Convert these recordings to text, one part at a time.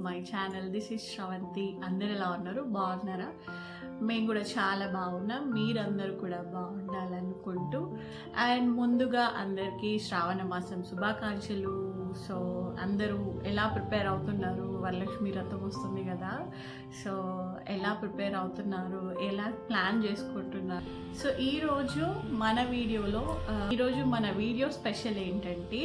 My channel. This is Sravanthi అందరు ఎలా ఉన్నారు? బాగున్నారా? మేము కూడా చాలా బాగున్నాం. మీరందరూ కూడా బాగుండాలనుకుంటూ. అండ్ ముందుగా అందరికీ శ్రావణ మాసం శుభాకాంక్షలు. సో అందరూ ఎలా ప్రిపేర్ అవుతున్నారు? వరలక్ష్మి రథం వస్తుంది కదా. సో ఎలా ప్రిపేర్ అవుతున్నారు? ఎలా ప్లాన్ చేసుకుంటున్నారు? సో ఈరోజు మన వీడియోలో ఈరోజు మన వీడియో స్పెషల్ ఏంటంటే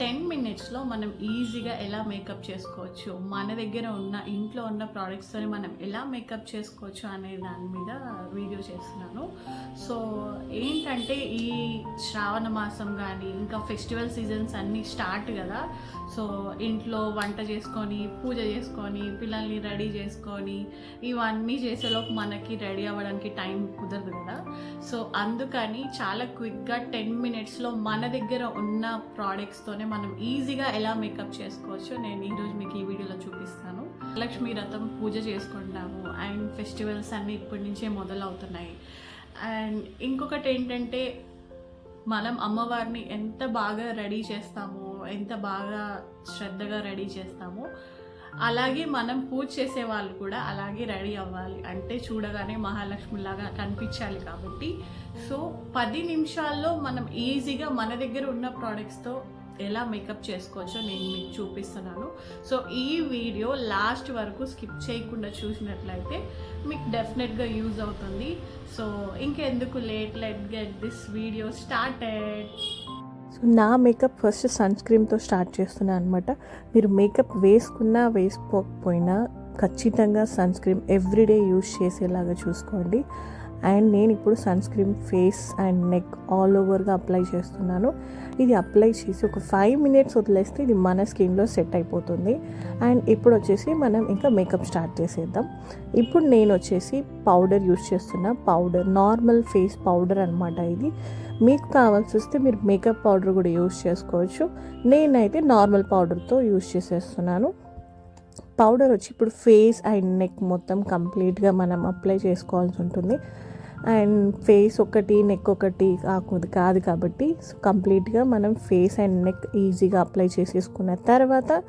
టెన్ మినిట్స్లో మనం ఈజీగా ఎలా మేకప్ చేసుకోవచ్చు? మన దగ్గర ఉన్న ఇంట్లో ఉన్న ప్రోడక్ట్స్తో మనం ఎలా మేకప్ చేసుకోవచ్చు అనే దాని మీద వీడియో చేస్తున్నాను. సో ఏంటంటే ఈ శ్రావణ మాసం కానీ ఇంకా ఫెస్టివల్ సీజన్స్ అన్నీ స్టార్ట్ కదా. సో ఇంట్లో వంట చేసుకొని పూజ చేసుకొని పిల్లల్ని రెడీ చేసుకొని ఇవన్నీ చేసేలోపు మనకి రెడీ అవ్వడానికి టైం కుదరదు కదా. సో అందుకని చాలా క్విక్గా టెన్ మినిట్స్లో మన దగ్గర ఉన్న ప్రోడక్ట్స్తోనే మనం ఈజీగా ఎలా మేకప్ చేసుకోవచ్చో నేను ఈరోజు మీకు ఈ వీడియోలో చూపిస్తాను. లక్ష్మీ రథం పూజ చేసుకుంటాము. అండ్ ఫెస్టివల్స్ అన్నీ ఇప్పటి నుంచే మొదలవుతున్నాయి. అండ్ ఇంకొకటి ఏంటంటే మనం అమ్మవారిని ఎంత బాగా రెడీ చేస్తామో ఎంత బాగా శ్రద్ధగా రెడీ చేస్తామో అలాగే మనం పూజ చేసే వాళ్ళు కూడా అలాగే రెడీ అవ్వాలి. అంటే చూడగానే మహాలక్ష్మిలాగా కనిపించాలి కాబట్టి. సో పది నిమిషాల్లో మనం ఈజీగా మన దగ్గర ఉన్న ప్రోడక్ట్స్తో ఎలా మేకప్ చేసుకోవచ్చో నేను మీకు చూపిస్తున్నాను. సో ఈ వీడియో లాస్ట్ వరకు స్కిప్ చేయకుండా చూసినట్లయితే మీకు డెఫినెట్గా యూజ్ అవుతుంది. సో ఇంకెందుకు late let get this video started so నా మేకప్ ఫస్ట్ సన్ స్క్రీమ్తో స్టార్ట్ చేస్తున్నాను అనమాట మీరు మేకప్ వేసుకున్నా వేసుకోకపోయినా ఖచ్చితంగా సన్ స్క్రీమ్ ఎవ్రీడే యూస్ చేసేలాగా చూసుకోండి. అండ్ నేను ఇప్పుడు sunscreen face and neck all ఓవర్గా అప్లై చేస్తున్నాను. ఇది అప్లై చేసి ఒక ఫైవ్ మినిట్స్ వదిలేస్తే ఇది మన స్కిన్లో సెట్ అయిపోతుంది. అండ్ ఇప్పుడు వచ్చేసి మనం ఇంకా మేకప్ స్టార్ట్ చేసేద్దాం. ఇప్పుడు నేను వచ్చేసి పౌడర్ యూస్ చేస్తున్నా పౌడర్ నార్మల్ ఫేస్ పౌడర్ అనమాట ఇది. మీకు కావాల్సి వస్తే మీరు మేకప్ పౌడర్ కూడా యూస్ చేసుకోవచ్చు. నేనైతే నార్మల్ పౌడర్తో యూస్ చేసేస్తున్నాను. పౌడర్ వచ్చి ఇప్పుడు ఫేస్ అండ్ నెక్ మొత్తం కంప్లీట్గా మనం అప్లై చేసుకోవాల్సి ఉంటుంది. అండ్ ఫేస్ ఒకటి నెక్ ఒకటి కాకూడదు కాదు కాబట్టి సో కంప్లీట్గా మనం ఫేస్ అండ్ నెక్ ఈజీగా అప్లై చేసేసుకున్న తర్వాత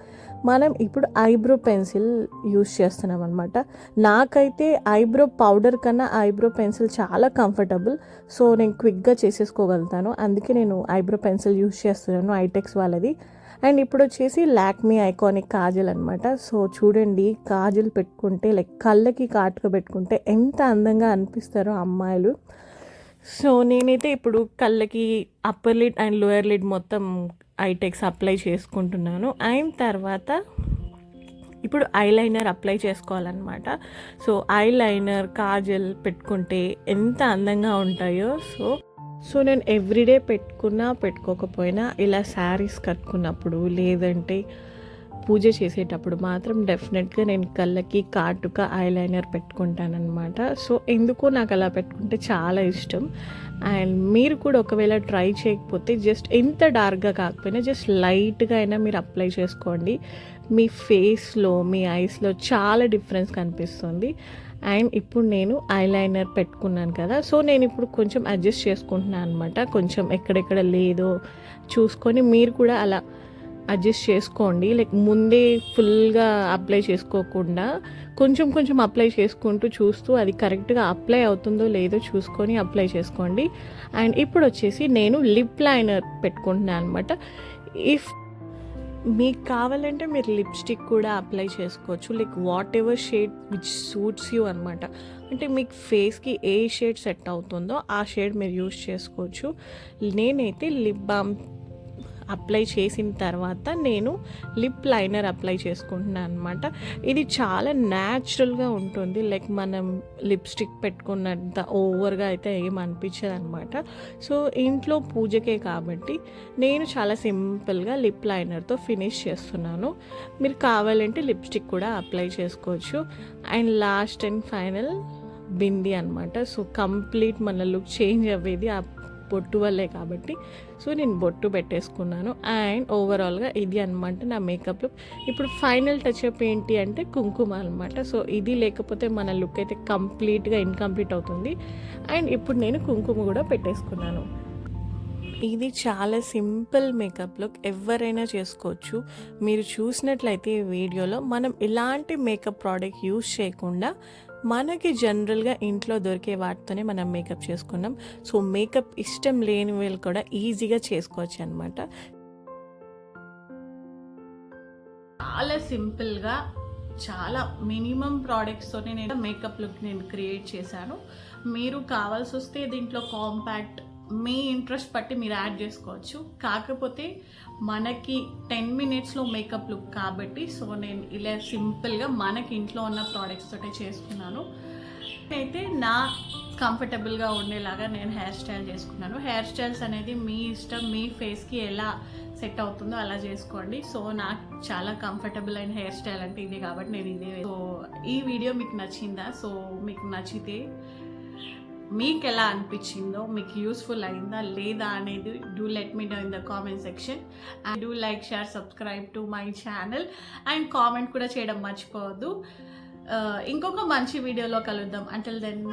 మనం ఇప్పుడు ఐబ్రో పెన్సిల్ యూస్ చేస్తున్నాం అనమాట నాకైతే ఐబ్రో పౌడర్ కన్నా ఐబ్రో పెన్సిల్ చాలా కంఫర్టబుల్. సో నేను క్విక్గా చేసేసుకోగలుగుతాను. అందుకే నేను ఐబ్రో పెన్సిల్ యూస్ చేస్తున్నాను ఐటెక్స్ వాళ్ళది. అండ్ ఇప్పుడు వచ్చేసి లాక్మీ ఐకానిక్ కాజల్ అనమాట సో చూడండి కాజల్ పెట్టుకుంటే లైక్ కళ్ళకి కాటుక పెట్టుకుంటే ఎంత అందంగా అనిపిస్తారో అమ్మాయిలు. సో నేనైతే ఇప్పుడు కళ్ళకి upper lid and lower lid మొత్తం ఐటెక్స్ అప్లై చేసుకుంటున్నాను. అయిన తర్వాత ఇప్పుడు ఐలైనర్ అప్లై చేసుకోవాలన్నమాట. సో ఐలైనర్ కాజల్ పెట్టుకుంటే ఎంత అందంగా ఉంటాయో సో సో నేను ఎవ్రీడే పెట్టుకున్నా పెట్టుకోకపోయినా ఇలా శారీస్ కట్టుకున్నప్పుడు లేదంటే పూజ చేసేటప్పుడు మాత్రం డెఫినెట్గా నేను కళ్ళకి కాటుక ఐలైనర్ పెట్టుకుంటానమాట సో ఎందుకో నాకు అలా పెట్టుకుంటే చాలా ఇష్టం. అండ్ మీరు కూడా ఒకవేళ ట్రై చేయకపోతే జస్ట్ ఎంత డార్క్గా కాకపోయినా జస్ట్ లైట్గా అయినా మీరు అప్లై చేసుకోండి. మీ ఫేస్లో మీ ఐస్లో చాలా డిఫరెన్స్ కనిపిస్తుంది. అండ్ ఇప్పుడు నేను ఐలైనర్ పెట్టుకున్నాను కదా సో నేను ఇప్పుడు కొంచెం అడ్జస్ట్ చేసుకుంటున్నాను అనమాట కొంచెం ఎక్కడెక్కడ లేదో చూసుకొని మీరు కూడా అలా అడ్జస్ట్ చేసుకోండి. లైక్ ముందే ఫుల్గా అప్లై చేసుకోకుండా కొంచెం కొంచెం అప్లై చేసుకుంటూ చూస్తూ అది కరెక్ట్గా అప్లై అవుతుందో లేదో చూసుకొని అప్లై చేసుకోండి. అండ్ ఇప్పుడు వచ్చేసి నేను లిప్ లైనర్ పెట్టుకుంటున్నాను అనమాట ఇఫ్ మీకు కావాలంటే మీరు లిప్స్టిక్ కూడా అప్లై చేసుకోవచ్చు. Like whatever shade which suits you అనమాట అంటే మీకు ఫేస్కి ఏ షేడ్ సెట్ అవుతుందో ఆ షేడ్ మీరు యూస్ చేసుకోవచ్చు. నేనైతే లిప్ బామ్ అప్లై చేసిన తర్వాత నేను లిప్ లైనర్ అప్లై చేసుకుంటున్నాను అనమాట ఇది చాలా న్యాచురల్గా ఉంటుంది. లైక్ మనం లిప్స్టిక్ పెట్టుకున్నంత ఓవర్గా అయితే ఏం అనిపించదు అనమాట సో ఇంట్లో పూజకే కాబట్టి నేను చాలా సింపుల్గా లిప్ లైనర్తో ఫినిష్ చేస్తున్నాను. మీరు కావాలంటే లిప్స్టిక్ కూడా అప్లై చేసుకోవచ్చు. And last and final bindi అనమాట సో కంప్లీట్ మన లుక్ చేంజ్ అవ్వేది ఆ బొట్టు వల్లే కాబట్టి. సో నేను బొట్టు పెట్టేసుకున్నాను. అండ్ ఓవరాల్గా ఇది అనమాట నా మేకప్ లుక్. ఇప్పుడు ఫైనల్ టచ్అప్ ఏంటి అంటే కుంకుమ అనమాట సో ఇది లేకపోతే మన లుక్ అయితే కంప్లీట్గా ఇన్కంప్లీట్ అవుతుంది. అండ్ ఇప్పుడు నేను కుంకుమ కూడా పెట్టేసుకున్నాను. ఇది చాలా సింపుల్ మేకప్ లుక్. ఎవరైనా చేసుకోవచ్చు. మీరు చూసినట్లయితే ఈ వీడియోలో మనం ఎలాంటి మేకప్ ప్రోడక్ట్ యూస్ చేయకుండా మనకి జనరల్గా ఇంట్లో దొరికే వాటితోనే మనం మేకప్ చేసుకున్నాం. సో మేకప్ ఇష్టం లేని వాళ్ళు కూడా ఈజీగా చేసుకోవచ్చు అనమాట చాలా సింపుల్గా చాలా మినిమం ప్రోడక్ట్స్తోనే నేను మేకప్ లుక్ నేను క్రియేట్ చేశాను. మీరు కావాల్సి వస్తే దీంట్లో కాంపాక్ట్ మీ ఇంట్రెస్ట్ బట్టి మీరు యాడ్ చేసుకోవచ్చు. కాకపోతే మనకి టెన్ మినిట్స్లో మేకప్ లుక్ కాబట్టి సో నేను ఇలా సింపుల్గా మనకి ఇంట్లో ఉన్న ప్రోడక్ట్స్ తోటే చేసుకున్నాను. అయితే నా కంఫర్టబుల్గా ఉండేలాగా నేను హెయిర్ స్టైల్ చేసుకున్నాను. హెయిర్ స్టైల్స్ అనేది మీ ఇష్టం మీ ఫేస్కి ఎలా సెట్ అవుతుందో అలా చేసుకోండి. సో నాకు చాలా కంఫర్టబుల్ అయిన హెయిర్ స్టైల్ అంటే ఇది కాబట్టి నేను ఇదే సో ఈ వీడియో మీకు నచ్చిందా? సో మీకు నచ్చితే మీకు ఎలా అనిపించిందో మీకు యూస్ఫుల్ అయిందా లేదా అనేది do let me know in the comment section and do like share subscribe to my channel and comment కూడా చేయడం మర్చిపోవద్దు. Uh, ఇంకొక మంచి వీడియోలో కలుద్దాం. Until then